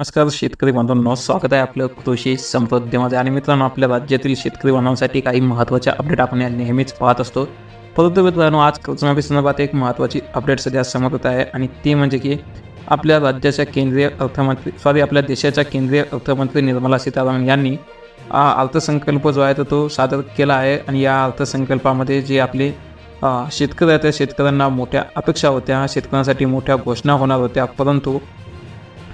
नमस्कार शेतकरी बांधवांनो स्वागत आहे आपलं कृषी संपदेमध्ये आणि मित्रांनो आपल्या राज्यातील शेतकरी बांधवांसाठी काही महत्त्वाच्या अपडेट आपण या नेहमीच पाहत असतो. परंतु मित्रांनो आज कर्जमाफी संदर्भात एक महत्त्वाची अपडेट सध्या समोर येत आहे. आणि ती म्हणजे की आपल्या राज्याच्या केंद्रीय अर्थमंत्री सॉरी आपल्या देशाच्या केंद्रीय अर्थमंत्री निर्मला सीतारामन यांनी अर्थसंकल्प जो आहे तो सादर केला आहे. आणि या अर्थसंकल्पामध्ये जे आपले शेतकरी आहेत त्या शेतकऱ्यांना मोठ्या अपेक्षा होत्या शेतकऱ्यांसाठी मोठ्या घोषणा होणार होत्या. परंतु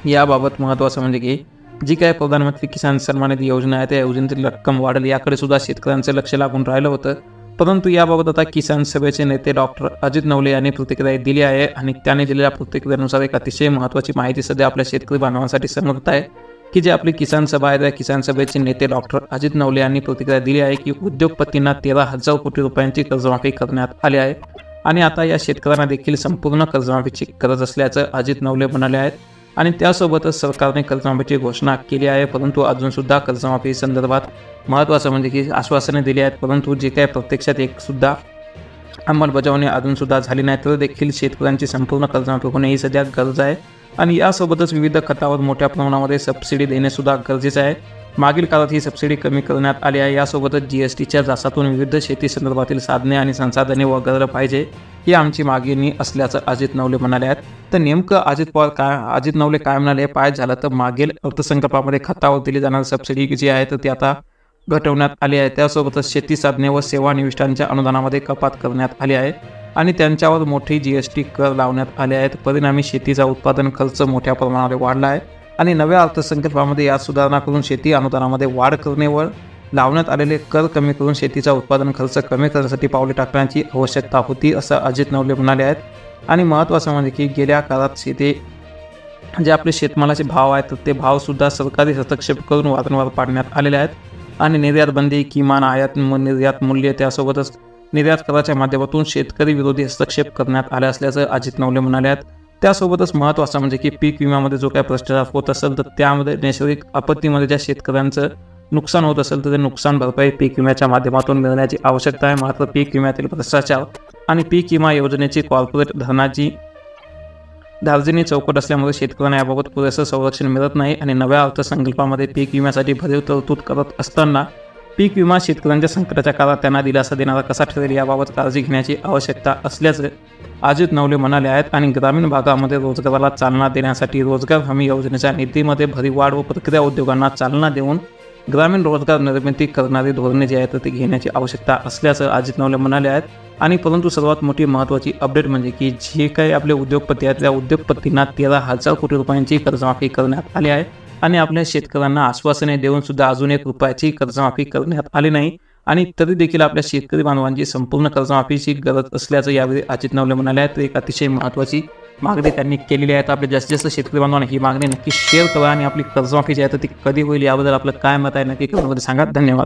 याबाबत महत्त्वाचं म्हणजे की जी काय प्रधानमंत्री किसान सन्मान निधी योजना आहे त्या योजनेतील रक्कम वाढेल. याकडे सुद्धा शेतकऱ्यांचं लक्ष लागून राहिलं होतं. परंतु याबाबत आता किसान सभेचे नेते डॉक्टर अजित नवले यांनी प्रतिक्रिया दिली आहे आणि त्याने दिलेल्या प्रतिक्रियेनुसार एक अतिशय महत्त्वाची माहिती सध्या आपल्या शेतकरी बांधवांसाठी समजत आहे की जे आपली किसान सभा आहे त्या किसान सभेचे नेते डॉक्टर अजित नवले यांनी प्रतिक्रिया दिली आहे की उद्योगपतींना तेरा हजार कोटी रुपयांची कर्जमाफी करण्यात आली आहे. आणि आता या शेतकऱ्यांना देखील संपूर्ण कर्जमाफीची गरज असल्याचं अजित नवले म्हणाले आहेत. आणि त्यासोबतच सरकारने कर्जमाफीची घोषणा केली आहे. परंतु अजूनसुद्धा कर्जमाफी संदर्भात महत्त्वाचं म्हणजे की आश्वासने दिली आहेत. परंतु जे काय प्रत्यक्षात एकसुद्धा अंमलबजावणी अजूनसुद्धा झाली नाही तर देखील शेतकऱ्यांची संपूर्ण कर्जमाफी होणे ही सध्या गरज आहे. आणि यासोबतच विविध खतावर मोठ्या प्रमाणामध्ये सबसिडी देणेसुद्धा गरजेचं आहे. मागील काळात ही सबसिडी कमी करण्यात आली आहे. यासोबतच जी एस टीच्या जासातून विविध शेती संदर्भातील साधने आणि संसाधने वगळलं पाहिजे. ही आमची मागणी असल्याचं अजित नवले म्हणाले आहेत. तर नेमकं अजित पवार काय अजित नवले काय म्हणाले पाय झालं तर मागील अर्थसंकल्पामध्ये खतावर दिली जाणारी सबसिडी जी आहे तर ती आता घटवण्यात आली आहे. त्यासोबतच शेती साधने व सेवा निविष्ठांच्या अनुदानामध्ये कपात करण्यात आली आहे आणि त्यांच्यावर मोठी जी एस टी कर लावण्यात आले आहेत. परिणामी शेतीचा उत्पादन खर्च मोठ्या प्रमाणावर वाढला आहे आणि नव्या अर्थसंकल्पामध्ये या सुधारणा करून शेती अनुदानामध्ये वाढ करणे व लावण्यात आलेले कर कमी करून शेतीचा उत्पादन खर्च कमी करण्यासाठी पावले टाकण्याची आवश्यकता होती असं अजित नवले म्हणाले आहेत. आणि महत्त्वाचं म्हणजे की गेल्या काळात शेती जे आपले शेतमालाचे भाव आहेत ते भावसुद्धा सरकारी हस्तक्षेप करून वारंवार पाडण्यात आलेले आहेत. आणि निर्यात बंदी किमान आयात म- निर्यात मूल्य त्यासोबतच निर्यात कराच्या माध्यमातून शेतकरी विरोधी हस्तक्षेप करण्यात आले असल्याचं अजित नवले म्हणाले आहेत. त्यासोबतच महत्त्वाचं म्हणजे की पीक विम्यामध्ये जो काय भ्रष्टाचार होत असेल तर त्यामध्ये नैसर्गिक आपत्तीमध्ये ज्या शेतकऱ्यांचं नुकसान होत असेल तर ते नुकसान भरपाई पीक विम्याच्या माध्यमातून मिळण्याची आवश्यकता आहे. मात्र पीक विम्यातील भ्रष्टाचार आणि पीक विमा योजनेची कॉर्पोरेट धरणाची दार्जिनी चौकट असल्यामुळे शेतकऱ्यांना याबाबत पुरेसं संरक्षण मिळत नाही आणि नव्या अर्थसंकल्पामध्ये पीक विम्यासाठी भरीव तरतूद करत असताना पीक विमा शेतकऱ्यांच्या संकटाच्या काळात त्यांना दिलासा देणारा कसा ठरेल याबाबत काळजी घेण्याची आवश्यकता असल्याचं अजित नवले म्हणाले आहेत आणि ग्रामीण भागामध्ये रोजगाराला चालना देण्यासाठी रोजगार हमी योजनेच्या निधीमध्ये भरीव वाढ व प्रक्रिया उद्योगांना चालना देऊन ग्रामीण रोजगार निर्मिती करणारी धोरणे जी आहेत ते ती घेण्याची आवश्यकता असल्याचं अजित नवले म्हणाले आहेत. आणि परंतु सर्वात मोठी महत्त्वाची अपडेट म्हणजे की जे काही आपले उद्योगपती आहेत त्या उद्योगपतींना तेरा हजार कोटी रुपयांची कर्जमाफी करण्यात आली आहे. आणि आपल्या शेतकऱ्यांना आश्वासने देऊन सुद्धा अजून एक रुपयाची कर्जमाफी करण्यात आली नाही. आणि तरी देखील आपल्या शेतकरी बांधवांची संपूर्ण कर्जमाफीची गरज असल्याचं यावेळी अजित नवले म्हणाले आहेत. ते एक अतिशय महत्त्वाची मागणी त्यांनी केलेली आहे. तर आपल्या जास्तीत जास्त शेतकरी बांधवांना ही मागणी नक्की शेअर करा आणि आपली कर्जमाफी जी आहे तर ती कधी होईल याबद्दल आपलं काय मत आहे नक्की कमेंटमध्ये सांगा. धन्यवाद.